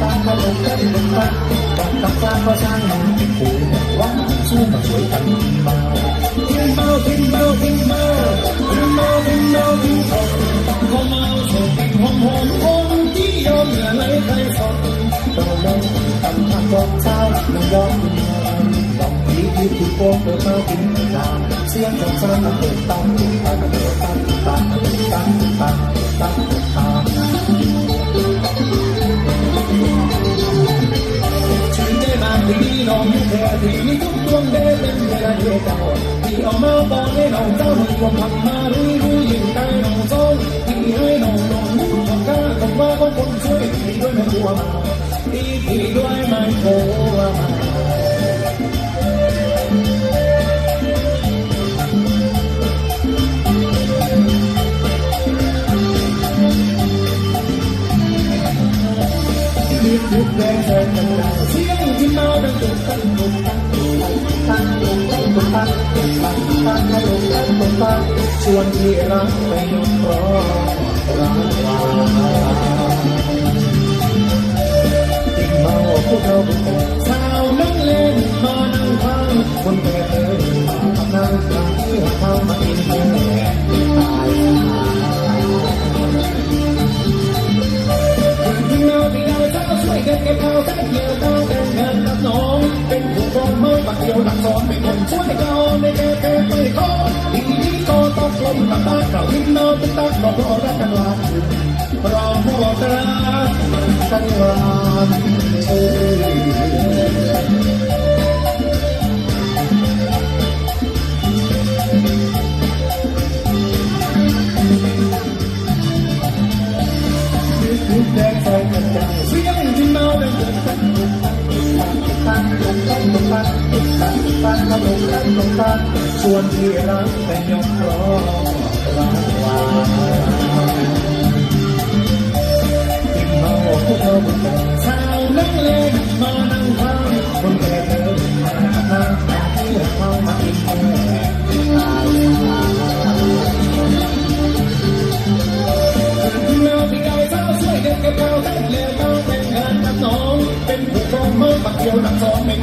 กตักตุกตักตุกตักตุกตักตุกตักตักตักก็ช่างมันผูว่าสู้มาช่วยกันเมาทิ้งเมาทิ้งเมาทิ้งเมาทิ้งเมาทิ้งเมาทิ้งเมาก็เมาโชว์กินหอมหอมคนที่ยอมเหลือไหลใครสดเราลงตำทางบอกเช้าน้องยอมลองผีที่ถูกโกงเปิดมาทิ้งตามเสียงของสารมันเปิดตามตามเปิดตามตามตามตามตามตา thì ông mơ bỏ cái lòng ta mình còn thằng ma lui vui nhìn tay lòng dối thì hai lòng lòng ngủ thằng ca thằng ba con con chơi thì đôi mày mùa đi thì đôi mày khổ mà biết biết về trời cần riêng chỉ mau đang được ชวนที่รักไปยกร้องรักวาติดเมาพวกเราสาวนั่งเล่นมานั่งพังคนแก่ บักเดียวหลักสอนเป็นคนช่วยเราในแก่แก่ไม่ขอทีนี้ก็ต้องลมตาตาเราลิ้นเนาตึกตักเราพอรักกันว่าเราพอรักกันวันเอ้ย ตักตุกตักตุกตักตุกตักตุกตักตุกตักชวนที่รักแต่ยกร้องรักวาที่เมาพวกเราบุกสาวนักเลงมานั่งฟังคนแก่เดินมานั่งตาที่เข้ามาอีกแก่ตายที่เมาที่ได้เศร้าช่วยกันเก็บเอาได้แล้วต้องแต่งงานกับน้องเป็นผู้ครองเมื่อปักเดียวหลักสอง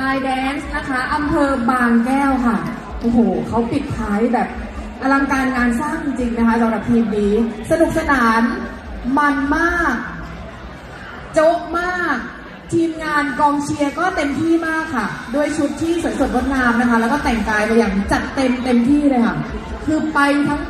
ลายแดนซ์นะคะอำเภอบางแก้วค่ะ โอ้โหเขาปิดท้ายแบบอลังการงานสร้างจริงๆนะคะสำหรับทีมนี้ สนุกสนานมันมาก โจ๊กมาก ทีมงานกองเชียร์ก็เต็มที่มากค่ะ ด้วยชุดที่สวยสดงดงามนะคะ แล้วก็แต่งกายไปอย่างจัดเต็มเต็มที่เลยค่ะ คือไปทั้ง